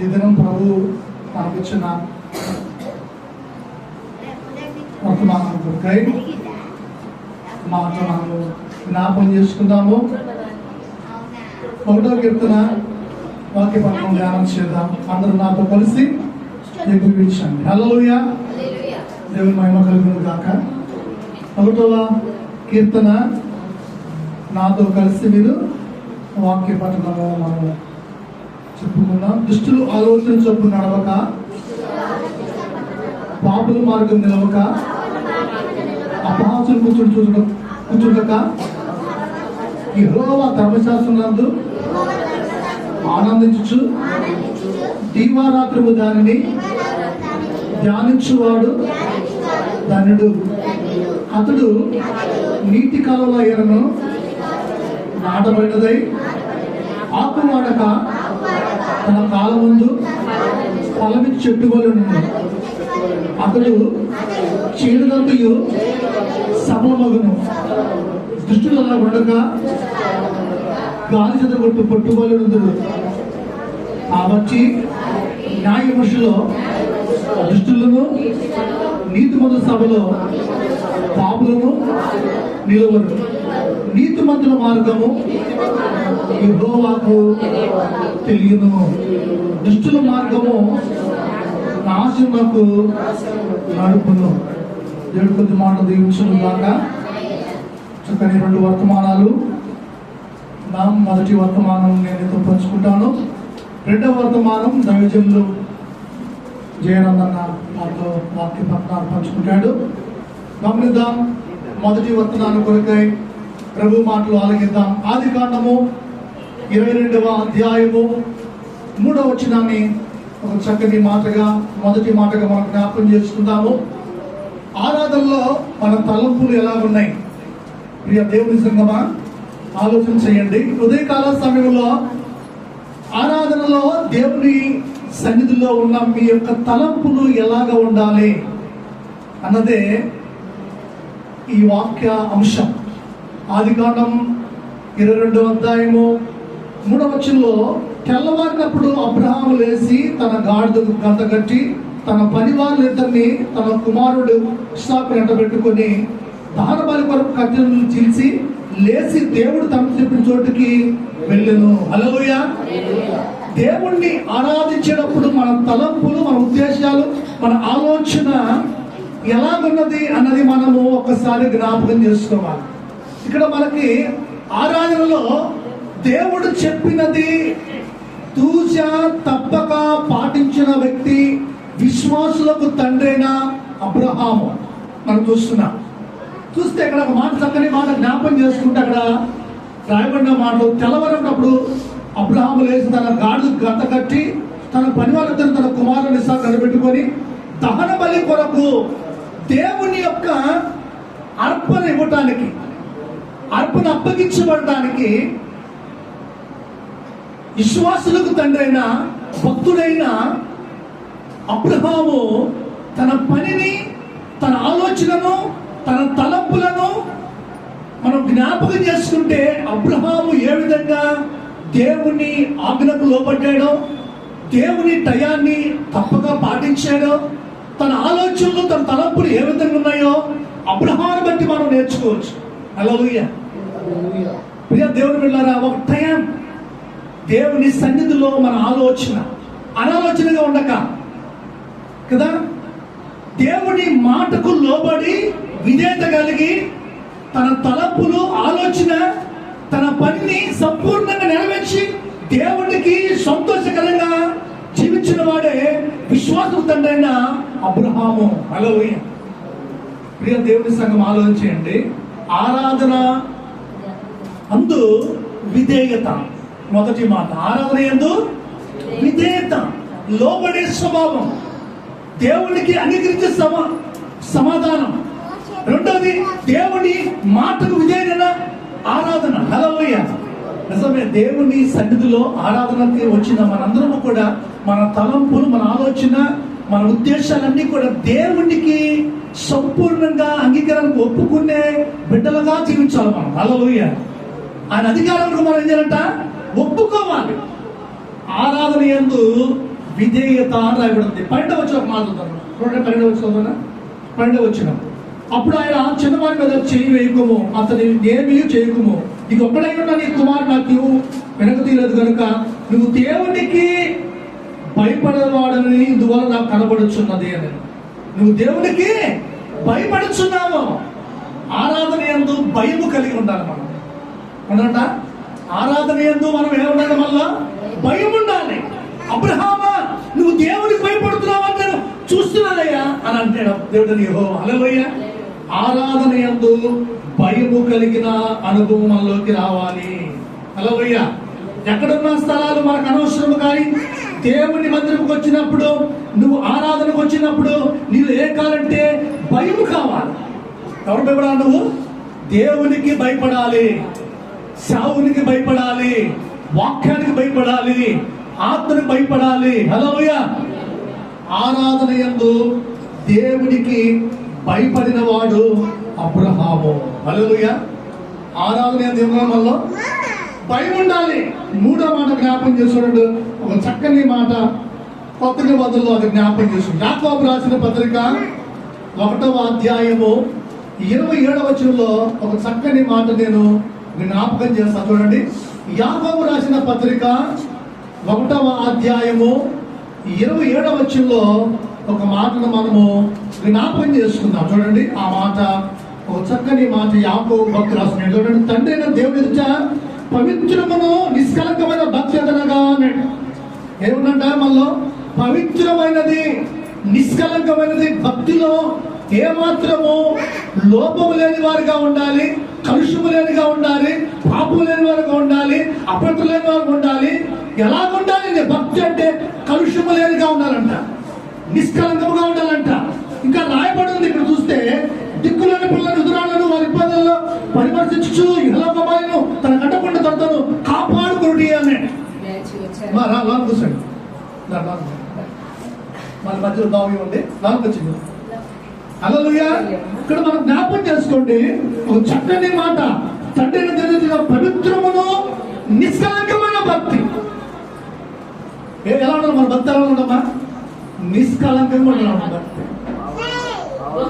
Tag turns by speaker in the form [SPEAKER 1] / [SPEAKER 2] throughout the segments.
[SPEAKER 1] ఈ దినం ప్రభు మనకిచ్చిన వర్తమానం కొరకై మాట మనము జ్ఞాపం చేసుకుందాము. ఒకటో కీర్తన వాక్య పట్టణం ధ్యానం చేద్దాం. అందరూ నాతో కలిసి ఎగ్జిబిషన్ హలోయ దేవుని మహిమ కలుగును కాక ఒకటవ కీర్తన నాతో కలిసి మీరు వాక్య పట్టణంలో మనము చెప్పుకుందాం దుష్టులు ఆలోచన చొప్పు నడవక పాపుల మార్గం నిలవక అపహాసులు కూర్చుని చూడ కూర్చుండక ఈ హోవా ధర్మశాస్త్రం నందు ఆనందించు దీవారాత్రము దానిని ధ్యానించువాడు ధనుడు. అతడు నీటి కాలంలో ఎరను నాటబడినదై ఆకువాడక తన కాలం ముందు ఫలమి చెట్టుకోలు వలన అతడు చీడదంతయు సమమగును దృష్టిలో ఉండక గాలి చెద కొట్టు న్యాయ కాబట్టి న్యాయమషులో దుష్టులను నీతిమంతుల సభలో పాపులను నిలవరు. నీతిమంతుల మార్గము యెహోవాకు తెలియను దుష్టుల మార్గము నాశనకు నడుపును. దేవుడి కొద్ది మాట దీవించను కాక చక్కని రెండు వర్తమానాలు. నా మొదటి వర్తమానం నేనైతే పంచుకుంటాను రెండవ వర్తమానం దైవజనులు జయనందన్న నాతో వాక్య పత్రాలు పంచుకుంటాడు. గమనిద్దాం. మొదటి వర్తమానం కొరకై ప్రభు మాటలు ఆలగిద్దాం ఆది కాండము ఇరవై రెండవ అధ్యాయము మూడవ వచనాన్ని ఒక చక్కని మాటగా మొదటి మాటగా మనం జ్ఞాపకం చేసుకుందాము. ఆరాధనలో మన తలంపులు ఎలా ఉన్నాయి? ప్రియ దేవుని సంగమా ఆలోచన చేయండి. ఉదయకాల సమయంలో ఆరాధనలో దేవుని సన్నిధిలో ఉన్న మీ యొక్క తలంపులు ఎలాగ ఉండాలి అన్నదే ఈ వాక్య అంశం. ఆదికాండం ఇరవై రెండవ అధ్యాయము మూడవ వచ్చంలో తెల్లవారినప్పుడు అబ్రహాము లేచి తన గాడిదకు గంత కట్టి తన పనివారులిద్దరిని తన కుమారుడు ఇష్టాకు ఎండబెట్టుకొని దహన బలి కొరకు కట్టెలను చీల్చి లేచి దేవుడు తమ చెప్పిన చోటుకి వెళ్ళను. హలోయ దేవుణ్ణి ఆరాధించేటప్పుడు మన తలంపులు మన ఉద్దేశాలు మన ఆలోచన ఎలాగున్నది అన్నది మనము ఒకసారి జ్ఞాపకం చేసుకోవాలి. ఇక్కడ మనకి ఆరాధనలో దేవుడు చెప్పినది తూచ తప్పక పాటించిన వ్యక్తి విశ్వాసులకు తండ్రైన అబ్రహాము. మనం చూస్తున్నాం. చూస్తే ఇక్కడ ఒక మాట చక్కని మాట జ్ఞాపం చేసుకుంటే అక్కడ రాయబడిన మాటలు తెల్లవరప్పుడు అబ్రహాము లేచి తన గాడు గంట కట్టి తన పని వాళ్ళిద్దరు తన కుమారుని సార్ కనిపెట్టుకొని దహన బలి కొరకు దేవుని యొక్క అర్పణ ఇవ్వటానికి అర్పణ అప్పగించబడటానికి విశ్వాసులకు తండ్రైన భక్తుడైన అబ్రహాము తన పనిని తన ఆలోచనను తన తలంపులను మనం జ్ఞాపకం చేసుకుంటే అబ్రహాము ఏ విధంగా దేవుని ఆజ్ఞకు లోపడ్డాడో దేవుని టయాన్ని తప్పక పాటించాడో తన ఆలోచనలు తన తలంపులు ఏ విధంగా ఉన్నాయో అబ్రహాన్ని బట్టి మనం నేర్చుకోవచ్చు. అలలుయ్య ప్రియ దేవుని వెళ్ళారా ఒక టైం దేవుని సన్నిధిలో మన ఆలోచన అనాలోచనగా ఉండక. కదా? దేవుని మాటకు లోబడి విధేయత కలిగి తన తలపులు ఆలోచన తన పనిని సంపూర్ణంగా నెరవేర్చి దేవునికి సంతోషకరంగా జీవించిన వాడే విశ్వాసం తండ్రైన అబ్రహాము. అలవయ్య ప్రియ దేవుని సంఘం ఆలోచించండి. ఆరాధన అందు విధేయత. మొదటి మాట ఆరాధన ఎందు విధేయత లోబడే స్వభావం దేవునికి అంగీకరించే సమా సమాధానం. రెండోది దేవుని మాటకు విధేయన ఆరాధన. హలవయ్య నిజమే దేవుని సన్నిధిలో ఆరాధనకి వచ్చిన మనందరము కూడా మన తలంపులు మన ఆలోచన మన ఉద్దేశాలన్నీ కూడా దేవునికి సంపూర్ణంగా అంగీకారానికి ఒప్పుకునే బిడ్డలుగా జీవించాలి మనం. హలవయ్య ఆయన అధికారంలో మనం ఏం చేయాలంట? ఒప్పుకోవాలి. ఆరాధన ఎందు విధేయత అని రాయబడింది. పన్నెండవ వచ్చిన ఒక మాట చూడండి పన్నెండవ వచ్చిన పన్నెండవ వచ్చిన. అప్పుడు ఆయన చిన్నవాడి మీద చేయి వేయకము అతని ఏమీ చేయకము. నీకు ఒక్కడై ఉన్న నీ కుమారు నాకు వెనక తీయలేదు కనుక నువ్వు దేవునికి భయపడేవాడని ఇందువల్ల నాకు కనబడుచున్నది అని. నువ్వు దేవునికి భయపడుచున్నావు. ఆరాధన ఎందు భయము కలిగి ఉండాలి మనం. ఉన్నట ఆరాధన ఎందు మనం ఏముండాలి వల్ల భయం ఉండాలి. అబ్రహామా నువ్వు దేవునికి భయపడుతున్నావు అని నేను చూస్తున్నానయ్యా అని అంటాడు. దేవుడు నీహో అలలోయ ఆరాధన ఎందు భయము కలిగిన అనుభవం మనలోకి రావాలి. అలవయ్యా ఎక్కడున్న స్థలాలు మనకు అనవసరము కానీ దేవుని మందిరంకి వచ్చినప్పుడు నువ్వు ఆరాధనకు వచ్చినప్పుడు నీవు ఏ కాలంటే భయము కావాలి. ఎవరు భయపడాలి నువ్వు? దేవునికి భయపడాలి. సావునికి భయపడాలి వాక్యానికి భయపడాలి ఆత్మని భయపడాలి. హలో ఆరాధన ఎందు దేవునికి భయపడిన వాడు అబ్రహాము. హలోయ ఆరాధన ఎందు వల్ల భయం ఉండాలి. మూడో మాట జ్ఞాపం చేసుకోండి ఒక చక్కని మాట కొత్త నిబంధనలో అది జ్ఞాపం చేసుకోండి యాకోబు రాసిన పత్రిక ఒకటవ అధ్యాయము ఇరవై ఏడవ వచనంలో ఒక చక్కని మాట నేను జ్ఞాపకం చేస్తా చూడండి. యాకోబు రాసిన పత్రిక ఒకటవ అధ్యాయము ఇరవై ఏడవ వచనంలో ఒక మాటను మనము జ్ఞాపకం చేసుకుందాం. చూడండి ఆ మాట ఒక చక్కని మాట యాకోబు భక్తి రాసిన చూడండి తండ్రి అయిన దేవుని ఎదుట పవిత్రమును నిష్కలంకమైన భక్తి ఎదనగా అన్నాడు. ఏముందంట మనలో? పవిత్రమైనది నిష్కలంకమైనది భక్తిలో ఏమాత్రము లోపము లేని వారిగా ఉండాలి. కలుషము లేనిగా ఉండాలి పాపం లేని వారుగా ఉండాలి అపత్రు లేని వారుగా ఉండాలి. ఎలా ఉండాలి భక్తి అంటే కలుషము లేనిగా ఉండాలంట నిష్కలంకముగా ఉండాలంట. ఇంకా రాయబడి ఉంది ఇక్కడ చూస్తే దిక్కులేని పిల్లల ఎదురాలను వారి ఇబ్బందుల్లో పరిమర్శించు ఇహలోకమాలను తన కట్టకుండా తనను కాపాడుకుని అనే. మా రా కూర్చోండి. రా, మన మధ్యలో దావి ఉంది. లోన్ వచ్చింది. అలలుయ ఇక్కడ మనం జ్ఞాపం చేసుకోండి. ఒక చక్కని మాట. తండ్రిని తెలిసిన పవిత్రమును నిష్కలంకమైన భక్తి. ఎలా ఉండదు మన భక్తి ఎలా ఉండమ్మా నిష్కలంకంగా ఉండాలి భక్తి.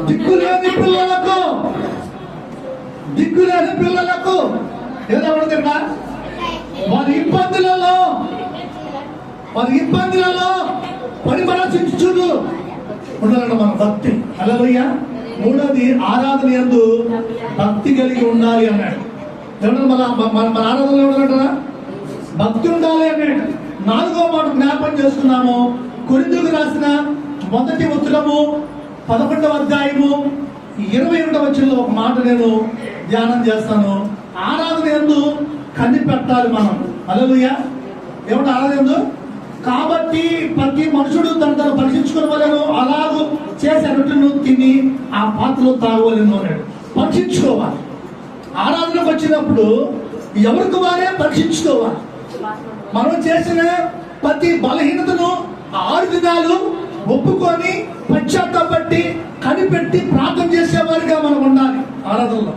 [SPEAKER 1] దిక్కులేని పిల్లలకు దిక్కులేని పిల్లలకు ఎలా ఉండదు ఇక్కడ? వారి ఇబ్బందులలో వారి ఇబ్బందులలో పరిమళించుడు ఉండాలన్న మన భక్తి. అలవయ్య మూడోది ఆరాధన ఎందు భక్తి కలిగి ఉండాలి అన్నాడు. ఏమన్నా మన మన మన ఆరాధనలో ఉండాలంటారా భక్తి ఉండాలి అన్నాడు. నాలుగో మాట జ్ఞాపం చేస్తున్నాము కొరిందుకు రాసిన మొదటి ఉత్తరము పదకొండవ అధ్యాయము ఇరవై రెండవ వచ్చిన ఒక మాట నేను ధ్యానం చేస్తాను. ఆరాధన ఎందు కనిపెట్టాలి మనం. అలలుయ్య ఏమంటే ఆరాధన ఎందు? కాబట్టి ప్రతి మనుషుడు తను తను పరీక్షించుకుని అలాగూ చేసే రొట్టెను తిని ఆ పాత్రలో తాగవలను అన్నాడు. పరీక్షించుకోవాలి. ఆరాధనకు వచ్చినప్పుడు ఎవరికి వారే పరీక్షించుకోవాలి. మనం చేసిన ప్రతి బలహీనతను ఆరు దినాలు ఒప్పుకొని పశ్చాత్తాపట్టి కనిపెట్టి ప్రార్థన చేసేవారిగా మనం ఉండాలి. ఆరాధనలో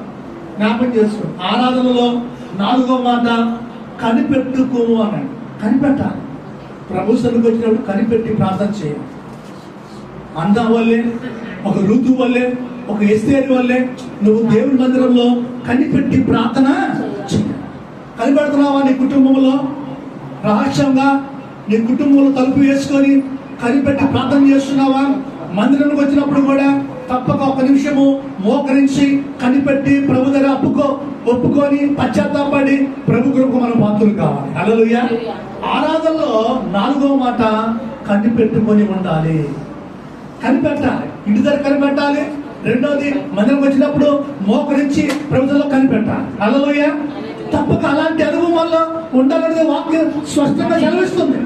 [SPEAKER 1] జ్ఞాపకం చేసుకో. ఆరాధనలో నాలుగో మాట కనిపెట్టుకోము అన్నాడు. కనిపెట్టాలి. ప్రభు సన్నిధికి వచ్చినప్పుడు కనిపెట్టి ప్రార్థన చేయాలి అంద వల్లే ఒక ఋతు వల్లే ఒక ఎస్తేరి వల్లే నువ్వు దేవుని మందిరంలో కనిపెట్టి ప్రార్థన కనిపెడుతున్నావా నీ కుటుంబంలో? రహస్యంగా నీ కుటుంబంలో తలుపు వేసుకొని కనిపెట్టి ప్రార్థన చేస్తున్నావా? మందిరానికి వచ్చినప్పుడు కూడా తప్పక ఒక నిమిషము మోకరించి కనిపెట్టి ప్రభు దగ్గర అప్పుకో ఒప్పుకొని పశ్చాత్తాపడి ప్రభు కృపకు మనం పాత్రలు కావాలి. అలలుయ్యా ఆరాధనలో నాలుగో మాట కనిపెట్టుకొని ఉండాలి. కనిపెట్టాలి ఇంటి దగ్గర కనిపెట్టాలి. రెండోది మందిరం వచ్చినప్పుడు మోకరించి ప్రభుత్వంలో కనిపెట్టాలి. అలలోయ తప్పక అలాంటి అనుభవం వల్ల ఉండాలనేది వాక్యం స్పష్టంగా చదివిస్తుంది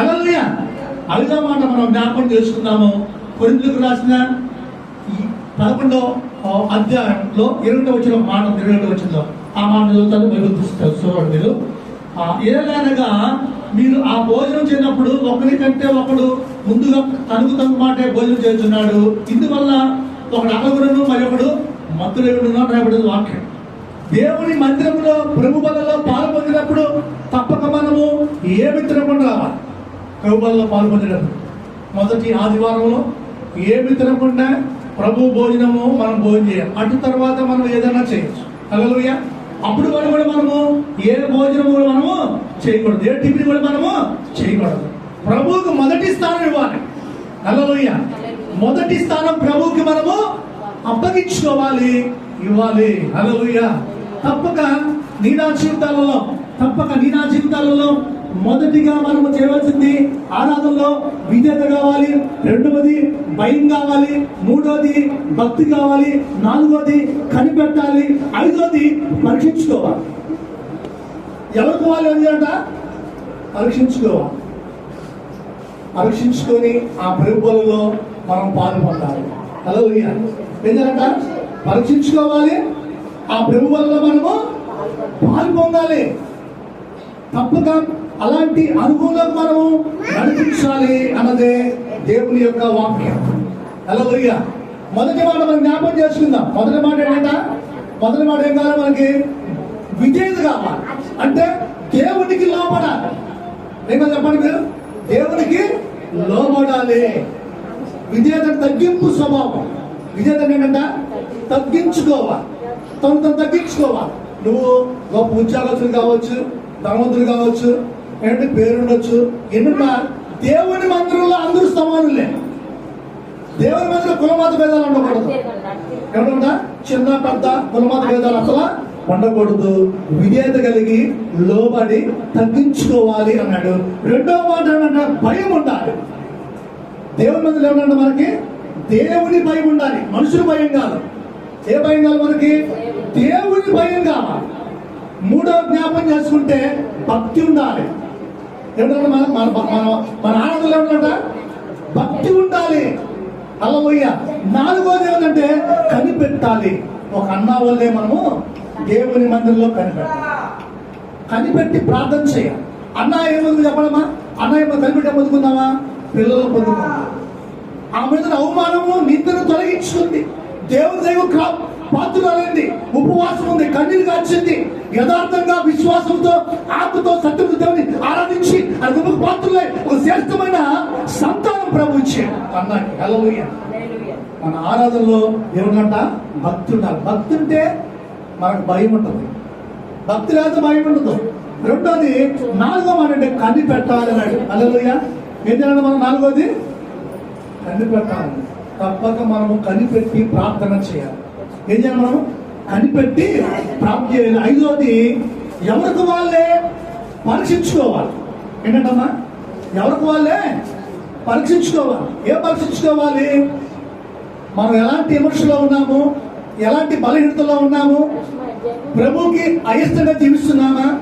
[SPEAKER 1] అలలోయ ఐదో మాట మనం జ్ఞాపకం చేసుకున్నాము కొరిందులకు రాసిన పదకొండో అధ్యాయంలో ఇరవై వచ్చిన మాట ఇరవై వచ్చిందో ఆ మాట చదువుతాను బైబిల్ పుస్తకాలు చూడండి మీరు. ఏలైనగా మీరు ఆ భోజనం చేయనప్పుడు ఒకరి కంటే ఒకడు ముందుగా తనుకు తన మాటే భోజనం చేస్తున్నాడు. ఇందువల్ల ఒకడు అగగుడును మరొకడు ఒకడు మత్తులేవుడును రాయబడింది వాక్యం. దేవుని మందిరంలో ప్రభు బలలో పాలు పొందినప్పుడు తప్పక మనము ఏమి తినకుండా రావాలి ప్రభుత్వంలో పాల్పొందేటప్పుడు మొదటి ఆదివారంలో ఏమి తినకుండా ప్రభు భోజనము మనం భోజనం చేయాలి. అటు తర్వాత మనం ఏదైనా చేయొచ్చు. హల్లెలూయా. అప్పుడు కూడా కూడా మనము ఏ భోజనము కూడా మనము చేయకూడదు ఏ టిఫిన్ కూడా మనము చేయకూడదు. ప్రభువుకు మొదటి స్థానం ఇవ్వాలి. హల్లెలూయా. మొదటి స్థానం ప్రభువుకి మనము అప్పగించుకోవాలి ఇవ్వాలి. హల్లెలూయా. తప్పక నీ నా జీవితాలలో తప్పక నీ నా జీవితాలలో మొదటిగా మనము చేయవలసింది ఆరాధనలో విధేత కావాలి రెండవది భయం కావాలి మూడోది భక్తి కావాలి నాలుగోది కనిపెట్టాలి ఐదోది పరీక్షించుకోవాలి. ఎవరికి వాళ్ళు ఏంటి అంట? పరీక్షించుకోవాలి. పరీక్షించుకొని ఆ ప్రభుత్వంలో మనం పాలు పొందాలి హలో ఏంటంట? పరీక్షించుకోవాలి ఆ ప్రభువులలో మనము పాల్పొందాలి. తప్పక అలాంటి అనుభవంలో మనము నడిపించాలి అన్నదే దేవుని యొక్క వాక్యం. హల్లెలూయా మొదటి మాట మనం జ్ఞాపకం చేసుకుందాం. మొదటి మాట ఏంటంట మొదటి మాట ఏం కావాలి మనకి? విజేత కావాలి. అంటే దేవునికి లోపడాలి ఏమో చెప్పండి మీరు? దేవునికి లోబడాలి. విజేత తగ్గింపు స్వభావం. విజేత ఏంటంట? తగ్గించుకోవాలి. తను తను తగ్గించుకోవాలి. నువ్వు గొప్ప ఉద్యోగస్తులు కావచ్చు ధనవంతులు కావచ్చు ఏంటంటే పేరుండొచ్చు. ఎన్నున్నా దేవుని మందిరంలో అందరూ సమానులే. దేవుని మందిరం కులమత భేదాలు ఉండకూడదు. ఏమన్నా చిన్న పెద్ద కులమత భేదాలు అసలు ఉండకూడదు. విధేయత కలిగి లోబడి తగ్గించుకోవాలి అన్నాడు. రెండో మాట ఏమంటే భయం ఉండాలి. దేవుని మందిరం ఏమన్నా మనకి? దేవుని భయం ఉండాలి. మనుషుల భయం కాదు. ఏ భయం కాదు మనకి? దేవుని భయం కావాలి. మూడో జ్ఞాపం చేసుకుంటే భక్తి ఉండాలి. ఎందుకంటే మన మన మన మన ఆనందంలో ఏమన్నా భక్తి ఉండాలి. అల్లవయ్య నాలుగోది ఏమంటే కనిపెట్టాలి. ఒక అన్న వల్లే మనము దేవుని మందిరంలో కనిపెట్టాలి. కనిపెట్టి ప్రార్థన చేయాలి. అన్న ఏముంది చెప్పడమా? అన్న ఏమో కనిపెట్టే పొందుకుందామా పిల్లలు పొందుకుందాం. ఆ మీద అవమానము నిందను తొలగించుకుంది. దేవుని దైవ పాత్రలైంది ఉపవాసం ఉంది కన్నీరు కాచింది యథార్థంగా విశ్వాసంతో ఆత్మతో సత్యంతో దేవుని ఆరాధించి అది గొప్ప పాత్రలే ఒక శ్రేష్టమైన సంతానం ప్రభు ఇచ్చాడు. అన్నాకి హల్లెలూయా. మన ఆరాధనలో ఏమన్నట భక్తి ఉండాలి భక్తి ఉంటే మనకు భయం ఉంటుంది. భక్తి లేకపోతే భయం ఉండదు. రెండోది నాలుగో మాట అంటే కన్ను పెట్టాలి అన్నాడు. అల్లెలుయ్య ఏంటంటే మనం నాలుగోది? కన్ను పెట్టాలి. తప్పక మనము కనిపెట్టి ప్రార్థన చేయాలి. ఏం చేయాలి మనం? కనిపెట్టి ప్రాప్తి చేయాలి. ఐదోది ఎవరికి వాళ్ళే పరీక్షించుకోవాలి? ఏంటంటమ్మా? ఎవరికి వాళ్ళే పరీక్షించుకోవాలి? ఏ పరీక్షించుకోవాలి? మనం ఎలాంటి విమర్శలో ఉన్నాము? ఎలాంటి బలహీనతలో ఉన్నాము? ప్రభువుకి అయిష్టంగా జీవిస్తున్నామా?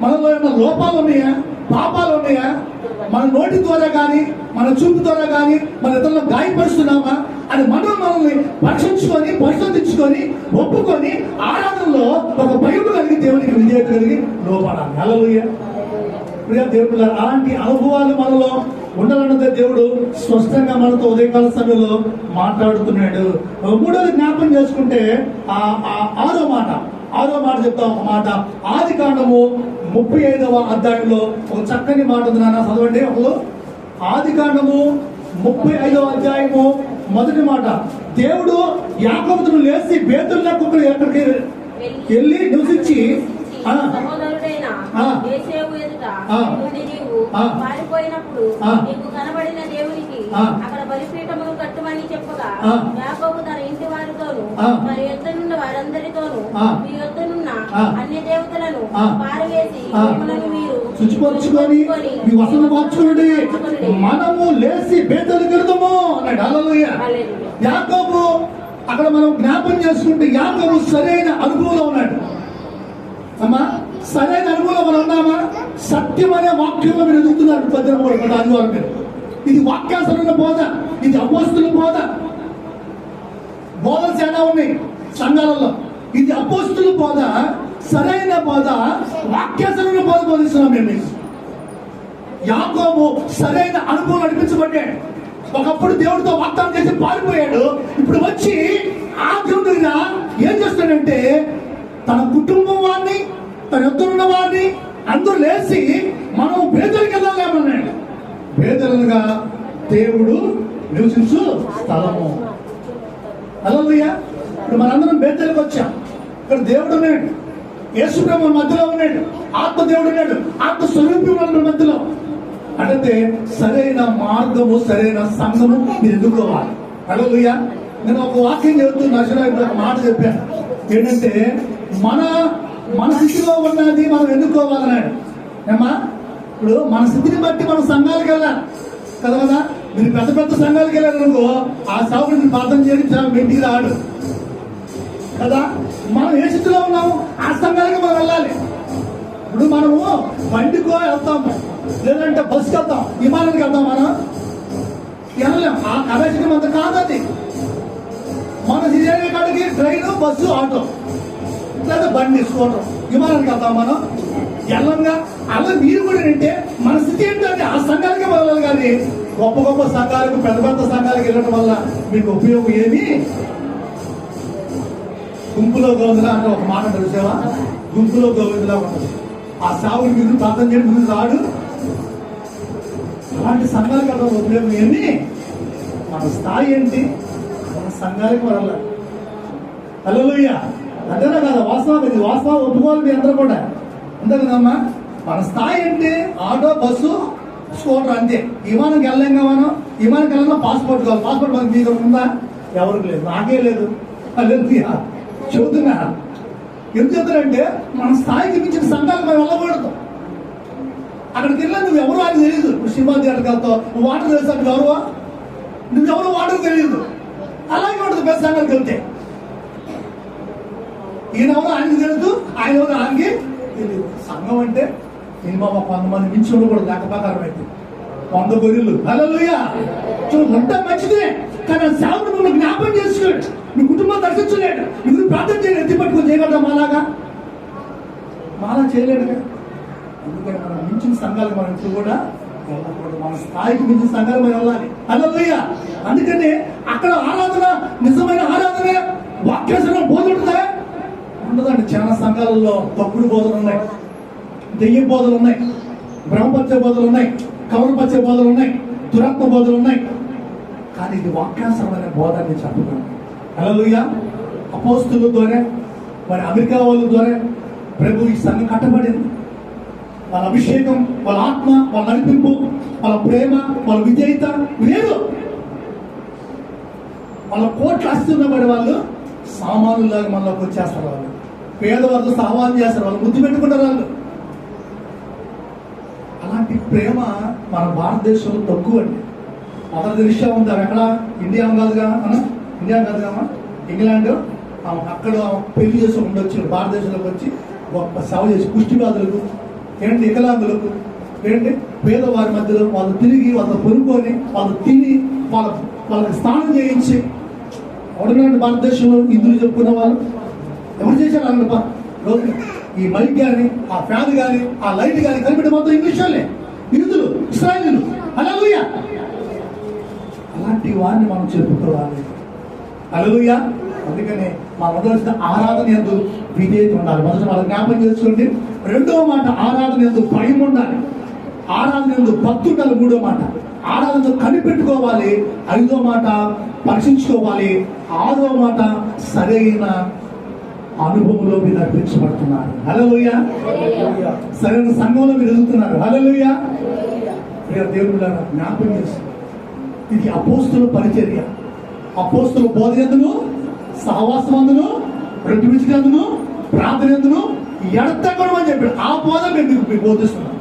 [SPEAKER 1] మనలో ఏమైనా లోపాలు ఉన్నాయా? పాపాలు ఉన్నాయా? మన నోటి ద్వారా కానీ మన చూపు ద్వారా కానీ మన ఇతరులను గాయపరుస్తున్నామా? అది మనం మనల్ని పరీక్షించుకొని పరిశోధించుకొని ఒప్పుకొని ఆరాధనలో ఒక భయం కలిగి దేవునికి విజేత కలిగి లోపడాలి హల్లెలూయా. ప్రియ దేవుడు అలాంటి అనుభవాలు మనలో ఉండాలన్నదే దేవుడు స్పష్టంగా మనతో ఉదయకాల సమయంలో మాట్లాడుతున్నాడు. మూడోది జ్ఞాపకం చేసుకుంటే ఆ ఆ ఆరో మాట. ఆరో మాట చెప్తాం ఒక మాట. ఆది కాండము ముప్పై ఐదవ అధ్యాయంలో ఒక చక్కని మాట ఉంది నాన్న చదవండి. ఒకరు ఆది కాండము ముప్పై ఐదవ అధ్యాయము మొదటి మాట దేవుడు యాకోబును లేచి బేతుల్లో కుక్కలు ఎక్కడికి వెళ్ళి నివసించి.
[SPEAKER 2] పారిపోయినప్పుడు. నీకు కనబడిన దేవునికి. అక్కడ కట్టుమని చెప్పగా
[SPEAKER 1] ఆ.
[SPEAKER 2] యాకోబు తన ఇంటి వారితోను
[SPEAKER 1] ఆ.
[SPEAKER 2] మరి యొద్దనున్న వారందరితోను
[SPEAKER 1] ఆ.
[SPEAKER 2] మీ యొద్దనున్న
[SPEAKER 1] ఆ.
[SPEAKER 2] అన్య దేవతలను. పారవేసి. మిమ్మల్ని మీరు
[SPEAKER 1] శుచిపరచుకొని మీ వసన మార్చుకుని మనము లేచి బేతలు వెళ్దాము అన్నాడు. యాకోబు అక్కడ మనం జ్ఞాపం చేసుకుంటే యాకోబు సరైన అనుభవంలో ఉన్నాడు. అమ్మా సరైన అనుభవంలో మనం ఉన్నామా? సత్యం అనే వాక్యంలో మీరు ఎదుగుతున్నారు పద్దెనిమిది పది ఆదివారం మీరు ఇది వాక్యాసరమైన బోధ ఇది అపోస్తుల బోధ. బోధలు చాలా ఉన్నాయి సంఘాలలో. ఇది అపోస్తుల బోధ. సరైన బోధ వాక్యాసరమైన బోధ బోధిస్తున్నాం మేము. మీకు. యాకోబు సరైన అనుభవం నడిపించబడ్డాడు. ఒకప్పుడు దేవుడితో వాగ్దానం చేసి పారిపోయాడు. ఇప్పుడు వచ్చి ఆ దేవుడి ఏం చేస్తాడంటే తన కుటుంబం వారిని తన ఎదురున్న వారిని అందరూ లేచి మనం పేదలకి వెళ్ళాలేమన్నాడు పేదలుగా దేవుడు నివసించు స్థలము. అలా ఇప్పుడు మనందరం బేతలకు వచ్చాం. ఇక్కడ దేవుడు ఉన్నాడు. యేసు ప్రభు మధ్యలో ఉన్నాడు. ఆత్మ దేవుడు ఉన్నాడు. ఆత్మ స్వరూపి మధ్యలో. అంటే సరైన మార్గము సరైన సంఘము మీరు ఎదుర్కోవాలి. అలలుయ్య నేను ఒక వాక్యం చెబుతూ నశనానికి ఒక మాట చెప్పాను. ఏంటంటే మన మన స్థితిలో ఉన్నది మనం ఎన్నుకోవాలన్నాడు ఏమా ఇప్పుడు మన స్థితిని బట్టి మనం సంఘాలకు వెళ్ళాలి. కదా కదా? మీరు పెద్ద పెద్ద సంఘాలకు వెళ్ళారు అనుకో ఆ సేవకుడిని ప్రార్థన చేయడం చాలా ఇంటికి రాడు. కదా? మనం ఏ స్థితిలో ఉన్నాము? ఆ సంఘానికి మనం వెళ్ళాలి. ఇప్పుడు మనము బండికో వెళ్తాము లేదంటే బస్కి వెళ్తాం. విమానానికి వెళ్తాం మనం. వెళ్ళలేం. ఆ కనెక్షన్ అంత కాదు అది. మన సిజేరియా కాడికి ట్రైన్ బస్సు ఆటో. లేదా బండి స్కూటర్. విమానానికి వెళ్తాం మనం. ఎల్లంగా అలా మీరు కూడా అంటే మన స్థితి ఏంటంటే ఆ సంఘాలకే వెళ్ళాలి కానీ గొప్ప గొప్ప సంఘాలకు పెద్ద పెద్ద సంఘాలకు వెళ్ళడం వల్ల మీకు ఉపయోగం ఏమి గుంపులో గోవిందులా అంటే ఒక మాట తెలిసేవా గుంపులో గోవిందులా ఉంటుంది. ఆ సావుని మీరు ప్రార్థన చేయడం ముందు రాడు. అలాంటి సంఘాలకు వెళ్ళడం ఉపయోగం ఏంటి మన స్థాయి ఏంటి? మన సంఘాలకు వరల. హలోయ అంతేనా కదా? వాస్తవం ఇది వాస్తవం ఒప్పుకోవాలి మీ అందరూ కూడా. అంతే కదమ్మా మన స్థాయి ఏంటి? ఆటో బస్సు స్కూటర్ అంతే. విమానం వెళ్ళలేం మనం? విమానం వెళ్ళాలన్నా పాస్పోర్ట్ కావాలి. పాస్పోర్ట్ మనకి మీకు ఉందా? ఎవరికి లేదు. నాకే లేదు. అదే చెబుతున్నా ఎందుకు చెప్తారంటే మన స్థాయికి మించిన సంఘాలు మనం వెళ్ళకూడదు అక్కడికి వెళ్ళా నువ్వు ఎవరు అని తెలియదు. ఇప్పుడు సినిమా థియేటర్కి వెళ్తావు వాటర్ తెలుసా నువ్వు ఎవరు నువ్వెవరు వాటర్ తెలియదు. అలాగే ఉంటుంది పెద్ద సంఘాలకు వెళ్తే ఈయనెవరు ఆయనకి తెలుసు ఆయన ఎవరు? ఆయనకి తెలియదు. సంఘం అంటే సినిమా ఒక వంద మంది మించి ఉండకూడదు లెక్క ప్రకారం అయితే. వంద గొర్రెలు. హలోయ చూడు ఉంటే మంచిదే కానీ ఆ సేవను నువ్వు జ్ఞాపకం చేసుకోడు. నీ కుటుంబం దర్శించలేడు నువ్వు ప్రార్థన చేయలేదు. ఎత్తి పట్టుకొని చేయగలరా మాలాగా? మాలా చేయలేడుగా అందుకని మనం మించిన సంఘాలకు మనం ఇప్పుడు కూడా వెళ్ళకూడదు. మన స్థాయికి మించిన సంఘాలు మనం వెళ్ళాలి. అల్లయ్య అందుకని అక్కడ ఆరాధన నిజమైన ఆరాధన వాక్యాసనం బోధ ఉంటుందా? ఉండదండి. చాలా సంఘాలలో తప్పుడు బోధలు ఉన్నాయి. దెయ్యం బోధలు ఉన్నాయి. బ్రహ్మపత్య బోధలు ఉన్నాయి. కవరపత్య బోధలు ఉన్నాయి. దురాత్మ బోధలు ఉన్నాయి. కానీ ఇది వాక్యాసరమైన బోధాన్ని అని చెప్పగలను అపోస్తుల ద్వారా మరి అమెరికా వాళ్ళ ద్వారా ప్రభు ఈ సంఘం కట్టబడింది. వాళ్ళ అభిషేకం వాళ్ళ ఆత్మ వాళ్ళ నడిపింపు వాళ్ళ ప్రేమ వాళ్ళ విజేత లేదు. వాళ్ళ కోట్లు అస్తున్నబడి వాళ్ళు సామానులాగా మనలోకి వచ్చేస్తారు వాళ్ళు. పేదవాళ్ళు సామాన్యం చేస్తారు వాళ్ళు ముద్దు పెట్టుకుంటారు వాళ్ళు. అలాంటి ప్రేమ మన భారతదేశంలో తక్కువ అండి మొదటి దృశ్యం ఉంటారు ఎక్కడ? ఇండియా కాదుగా అన్న? ఇండియా కాదు కదమ్మా ఇంగ్లాండ్? ఆమె అక్కడ ఆమె పెళ్ళి చేసి ఉండొచ్చు భారతదేశంలోకి వచ్చి గొప్ప సేవ చేసి కుష్టివాదులకు ఏంటి వికలాంగులకు ఏంటి పేదవారి మధ్యలో వాళ్ళు తిరిగి వాళ్ళు కొనుక్కొని వాళ్ళు తిని వాళ్ళ వాళ్ళకి స్నానం చేయించి ఎవరినంటే భారతదేశంలో ఇందులో చెప్పుకున్న వాళ్ళు ఎవరు చేశారు అన్నప్ప రోజు ఈ మైక్ కానీ ఆ ఫ్యాన్ కానీ ఆ లైట్ కానీ కనిపెట్టి మాత్రం ఇంగ్లీష్ వాళ్ళే యూదులు ఇస్రాయలీలు అలా అలాంటి వారిని మనం చెప్పుకోవాలి. అలలుయ అందుకనే మా మొదటి ఆరాధన ఎందు విధేయత ఉండాలి. మొదట వాళ్ళ జ్ఞాపకం చేసుకోండి. రెండవ మాట ఆరాధన ఎందు భయం ఉండాలి. ఆరాధన ఎందు భక్తి ఉండాలి. మూడో మాట ఆరాధనతో కనిపెట్టుకోవాలి. ఐదో మాట పరీక్షించుకోవాలి. ఆరో మాట సరైన అనుభవంలో మీరు నడిపించబడుతున్నారు. హలోయ సరైన సంఘంలో మీరు ఎదుగుతున్నారు. హలోయ దేవుడు జ్ఞాపకం చేసి ఇది అపోస్తుల పరిచర్య. అపోస్తులు బోధ ఎందును సహవాసం అందును ప్రతిమించినందును ప్రార్థన ఎందును ఎడతగడం అని చెప్పాడు ఆ బోధ మేము మీకు బోధిస్తున్నాం.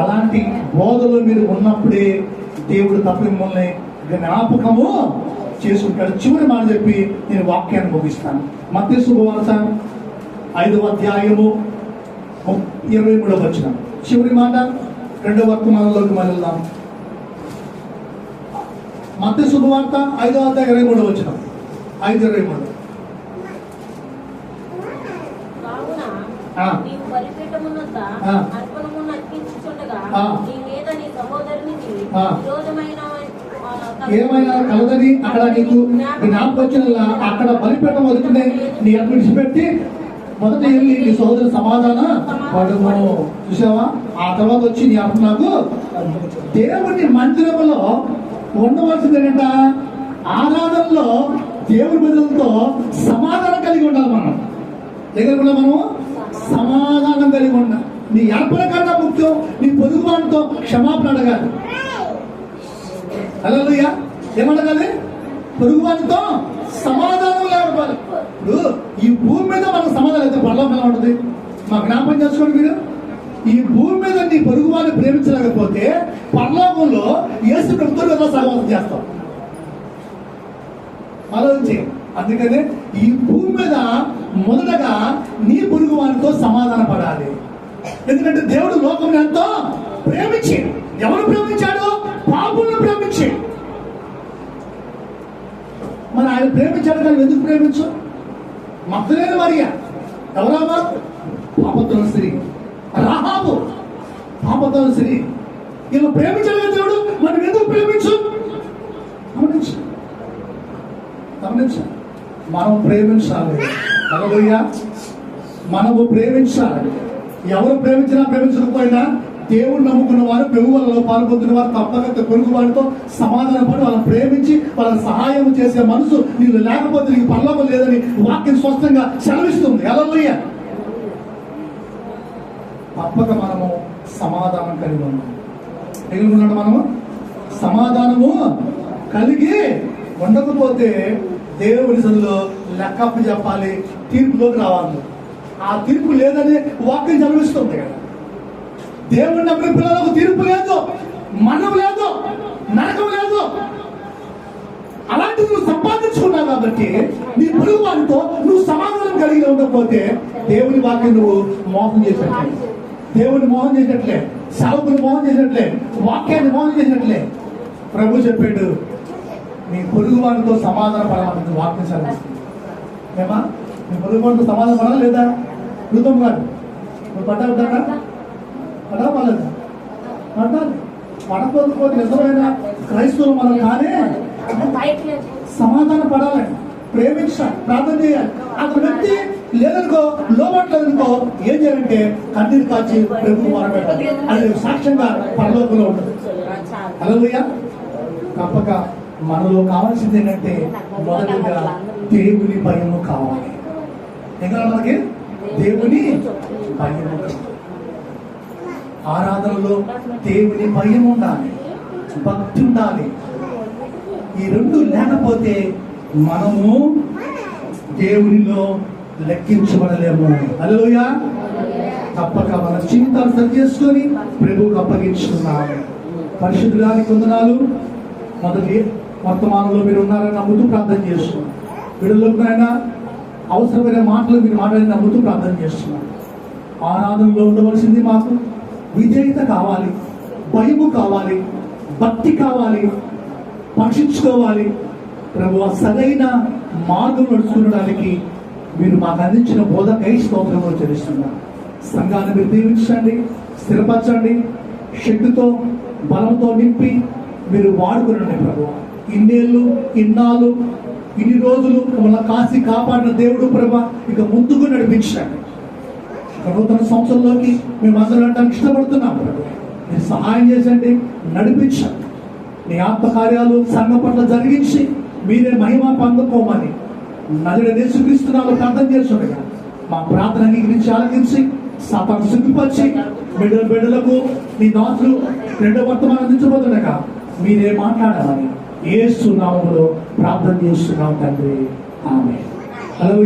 [SPEAKER 1] అలాంటి బోధలో మీరు ఉన్నప్పుడే దేవుడు తప్ప మిమ్మల్ని జ్ఞాపకము చేసుకుంటాడు. చివరి మాట చెప్పి నేను వాక్యాన్ని ముగిస్తాను. మధ్య శుభవార్త ఐదవ అధ్యాయము ఇరవై మూడవ వచ్చిన చివరి మాట రెండవ వర్తమానంలోకి మళ్ళీ మధ్య శుభవార్త ఐదవ అధ్యాయం ఇరవై మూడవ వచ్చిన ఐదు ఇరవై మూడు ఏమైనా కలదని అక్కడ నీకు జ్ఞాపకం వచ్చిన అక్కడ బలిపీఠం వదుకునే నీ అక్కడ విడిచిపెట్టి మొదట వెళ్ళి నీ సోదరు సమాధాన పడము. చూసావా? ఆ తర్వాత వచ్చి నీ అర్థం నాకు దేవుని మందిరములో ఉండవలసింది ఏంట ఆరాధనలో దేవుడి బిడ్డలతో సమాధానం కలిగి ఉండాలి మనం. దగ్గర కూడా మనము సమాధానం కలిగి ఉండాలి నీ అర్పణ కన్నా ముఖ్యం నీ పొదుగు వాడితో క్షమాపణ అడగాలి. అలా ఏమడగాలి? పొరుగుబాటుతో సమాధానం లేకపోవాలి ఇప్పుడు ఈ భూమి మీద మనకు సమాధానం అయితే పడలో ఎలా ఉంటుంది? మా జ్ఞాపకం చేసుకోండి మీరు. ఈ భూమి మీద నీ పొరుగు వారిని ప్రేమించలేకపోతే పరలోకంలో యేసు ప్రభుత్వం ఎలా సహవాసం చేస్తాం ఆలోచించి. అందుకనే ఈ భూమి మీద మొదటగా నీ పొరుగు వారితో సమాధాన పడాలి. ఎందుకంటే దేవుడు లోకం ఎంతో ప్రేమించి ఎవరు ప్రేమించాడు? పాపులను ప్రేమించి. మరి ఆయన ప్రేమించాడు కానీ ఎందుకు ప్రేమించు? మగ్ధులేని మరియా. ఎవరామా పాపత్తుల స్త్రీ రాహాబు. పాపతో స్త్రీ ఇలా ప్రేమించలేదు దేవుడు. మనం ఎందుకు ప్రేమించు? గమనించు. గమనించు. మనం ప్రేమించాలి. అలలుయ్య మనము ప్రేమించాలి. ఎవరు ప్రేమించినా ప్రేమించకపోయినా దేవుడు నమ్ముకున్న వారు పెరుగులలో పాల్పొందిన వారు తప్పక పెరుగు వారితో సమాధాన పడి వాళ్ళని ప్రేమించి వాళ్ళకి సహాయం చేసే మనసు నీకు లేకపోతే నీకు పర్లోకం లేదని వాక్యం స్పష్టంగా సెలవిస్తుంది. అలలుయ్య తప్పక మనము సమాధానం కలిగి ఉన్నాం కలిగి ఉన్నాడు మనము సమాధానము కలిగి ఉండకపోతే దేవుని సదులో లెక్కప్పు చెప్పాలి తీర్పులోకి రావాలి. ఆ తీర్పు లేదని వాక్యం చదివిస్తుంది కదా. దేవుని నమ్మిన పిల్లలకు తీర్పు లేదు మనం లేదు నరకం లేదు. అలాంటిది నువ్వు సంపాదించుకున్నావు కాబట్టి నీ పొరుగు వారితో నువ్వు సమాధానం కలిగి ఉండకపోతే దేవుని వాక్యం నువ్వు మోసం చేసినట్లే దేవుని మోసం చేసినట్లే సేవకుని మోసం చేసినట్లే వాక్యాన్ని మోసం చేసినట్లే. ప్రభు చెప్పాడు నీ పొరుగు వారితో సమాధాన పడమని వాక్యం చదివిస్తుంది ఏమా? నీ పొరుగు వారితో సమాధాన పడాలి లేదా? ఋతం గారు నువ్వు పడ్డా ఉంటారా పడా పడలేదా పడ్డాలి. పడకపోతే నిజమైన క్రైస్తవులు మనం కానీ సమాధాన పడాలండి ప్రేమించాలి ప్రార్థన చేయాలి. అతని వ్యక్తి లేదనుకో లోబట్టలేదనుకో ఏం చేయాలంటే కన్నీరు కాచి ప్రభు మొరపెట్టాలి అది సాక్ష్యంగా పరలోకంలో ఉంటుంది. అలలుయ్య తప్పక మనలో కావాల్సింది ఏంటంటే మొదటిగా దేవుని భయము కావాలి. ఎక్కడ మనకి? దేవుని భయము ఆరాధనలో దేవుని భయం ఉండాలి. భక్తి ఉండాలి. ఈ రెండు లేకపోతే మనము దేవునిలో లెక్కించబడలేము. అల్లుయా తప్పక మన జీవితాలు సరి చేసుకొని ప్రభువుకు అప్పగించుకున్నాము పరిశుద్ధుడానికి వందనాలు. మొదటి వర్తమానంలో మీరు ఉన్నారని నమ్ముతూ ప్రార్థన చేస్తున్నాం. వీడిలోకి ఆయన అవసరమైన మాటలు మీరు మాట్లాడి నమ్ముతూ ప్రార్థన చేస్తున్నాం. ఆరాధనలో ఉండవలసింది మాకు విధేయత కావాలి భయము కావాలి భక్తి కావాలి పరీక్షించుకోవాలి. ప్రభు సరైన మార్గం నడుచుకోవడానికి మీరు మాకు అందించిన బోధకై స్తోత్రంలో చెల్లిస్తున్నాం. సంఘాన్ని మీరు దీవించండి స్థిరపరచండి శక్తితో బలంతో నింపి మీరు వాడుకునండి ప్రభు. ఇన్నేళ్ళు ఇన్నాళ్ళు ఇన్ని రోజులు మమ్మల్ని కాసి కాపాడిన దేవుడు ప్రభ ఇక ముందుకు నడిపించండి. నూతన సంవత్సరంలోకి మేము అందరూ అంటానికి ఇష్టపడుతున్నాం ప్రభు. మీరు సహాయం చేసండి నడిపించండి. నీ ఆత్మకార్యాలు సంఘ పట్ల జరిగించి మీరే మహిమ పొందుకోమని నదిన నేసుక్రీస్తున్నాలో ప్రార్థన చేస్తుండగా మా ప్రార్థన అంగీకరించి ఆలకించి సాతాను సిగ్గుపరిచి బిడ్డల బిడ్డలకు నీ దాసులు రెండో వర్తమానం అందించబోతుండగా మీరే మాట్లాడాలని ఏ సునామంలో ప్రార్థన చేస్తున్నాం తండ్రి. ఆమె హలో